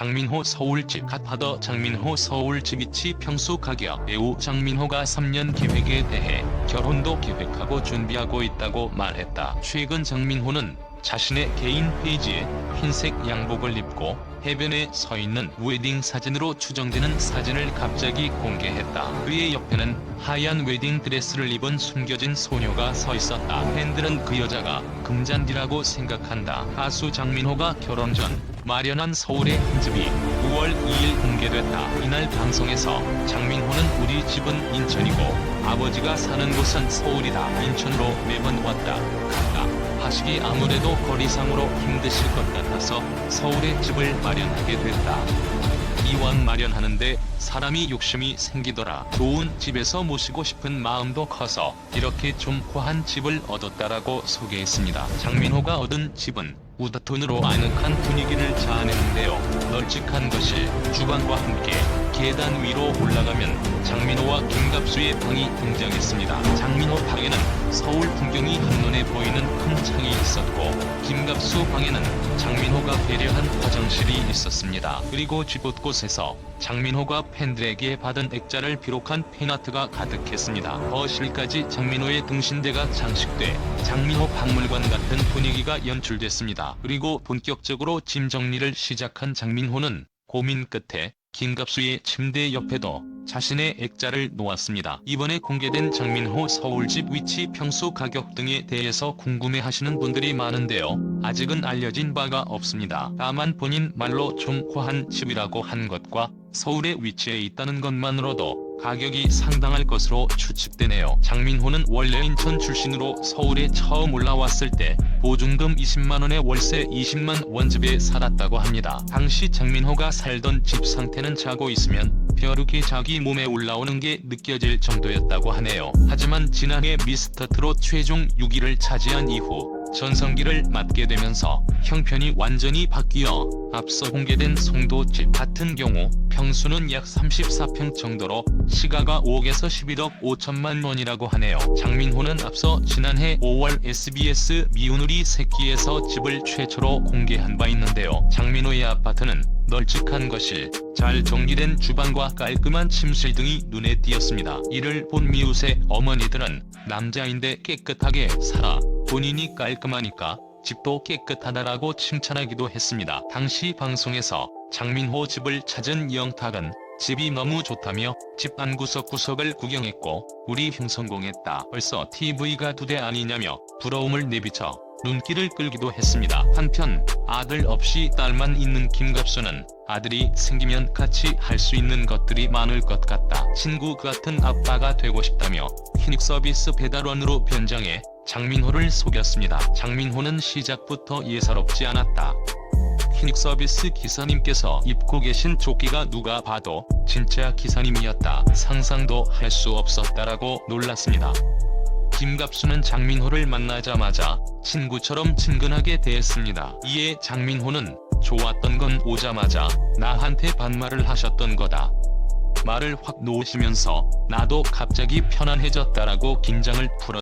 장민호 서울집 갓파더 장민호 서울집 위치 평수 가격 배우 장민호가 3년 계획에 대해 결혼도 계획하고 준비하고 있다고 말했다. 최근 장민호는 자신의 개인 페이지에 흰색 양복을 입고 해변에 서 있는 웨딩 사진으로 추정되는 사진을 갑자기 공개했다. 그의 옆에는 하얀 웨딩 드레스를 입은 숨겨진 소녀가 서 있었다. 팬들은 그 여자가 금잔디라고 생각한다. 가수 장민호가 결혼 전 마련한 서울의 한 집이 5월 2일 공개됐다. 이날 방송에서 장민호는 우리 집은 인천이고 아버지가 사는 곳은 서울이다. 인천으로 매번 왔다 갔다. 하시기 아무래도 거리상으로 힘드실 것 같아서 서울에 집을 마련하게 됐다. 이왕 마련하는데 사람이 욕심이 생기더라. 좋은 집에서 모시고 싶은 마음도 커서 이렇게 좀 고한 집을 얻었다라고 소개했습니다. 장민호가 얻은 집은 우다톤으로 아늑한 분위기를 자아내는데요. 널찍한 거실, 주방과 함께 계단 위로 올라가면 장민호와 김갑수의 방이 등장했습니다. 장민호 방에는 서울 풍경이 한눈에 보이는 큰 창이 있었고 김갑수 방에는 장민호가 배려한 화장실이 있었습니다. 그리고 집 곳곳에서 장민호가 팬들에게 받은 액자를 비록한 팬아트가 가득했습니다. 거실까지 장민호의 등신대가 장식돼 장민호 박물관 같은 분위기가 연출됐습니다. 그리고 본격적으로 짐 정리를 시작한 장민호는 고민 끝에 김갑수의 침대 옆에도 자신의 액자를 놓았습니다. 이번에 공개된 장민호 서울집 위치 평수 가격 등에 대해서 궁금해하시는 분들이 많은데요. 아직은 알려진 바가 없습니다. 다만 본인 말로 좀 호한 집이라고 한 것과 서울에 위치해 있다는 것만으로도 가격이 상당할 것으로 추측되네요. 장민호는 원래 인천 출신으로 서울에 처음 올라왔을 때 보증금 20만원에 월세 20만 원집에 살았다고 합니다. 당시 장민호가 살던 집 상태는 자고 있으면 벼룩이 자기 몸에 올라오는 게 느껴질 정도였다고 하네요. 하지만 지난해 미스터트롯 최종 6위를 차지한 이후 전성기를 맞게 되면서 형편이 완전히 바뀌어 앞서 공개된 송도집 같은 경우 평수는 약 34평 정도로 시가가 5억에서 11억 5천만 원이라고 하네요. 장민호는 앞서 지난해 5월 SBS 미운우리 새끼에서 집을 최초로 공개한 바 있는데요. 장민호의 아파트는 널찍한 거실, 잘 정리된 주방과 깔끔한 침실 등이 눈에 띄었습니다. 이를 본 미우새 어머니들은 남자인데 깨끗하게 살아 본인이 깔끔하니까 집도 깨끗하다라고 칭찬하기도 했습니다. 당시 방송에서 장민호 집을 찾은 영탁은 집이 너무 좋다며 집 안 구석 구석을 구경했고 우리 형 성공했다. 벌써 TV가 두 대 아니냐며 부러움을 내비쳐 눈길을 끌기도 했습니다. 한편 아들 없이 딸만 있는 김갑수는 아들이 생기면 같이 할 수 있는 것들이 많을 것 같다. 친구 같은 아빠가 되고 싶다며 휘닉 서비스 배달원으로 변장해 장민호를 속였습니다. 장민호는 시작부터 예사롭지 않았다. 휘닉 서비스 기사님께서 입고 계신 조끼가 누가 봐도 진짜 기사님이었다. 상상도 할 수 없었다라고 놀랐습니다. 김갑수는 장민호를 만나자마자 친구처럼 친근하게 대했습니다. 이에 장민호는 좋았던 건 오자마자 나한테 반말을 하셨던 거다. 말을 확 놓으시면서 나도 갑자기 편안해졌다라고 긴장을 풀었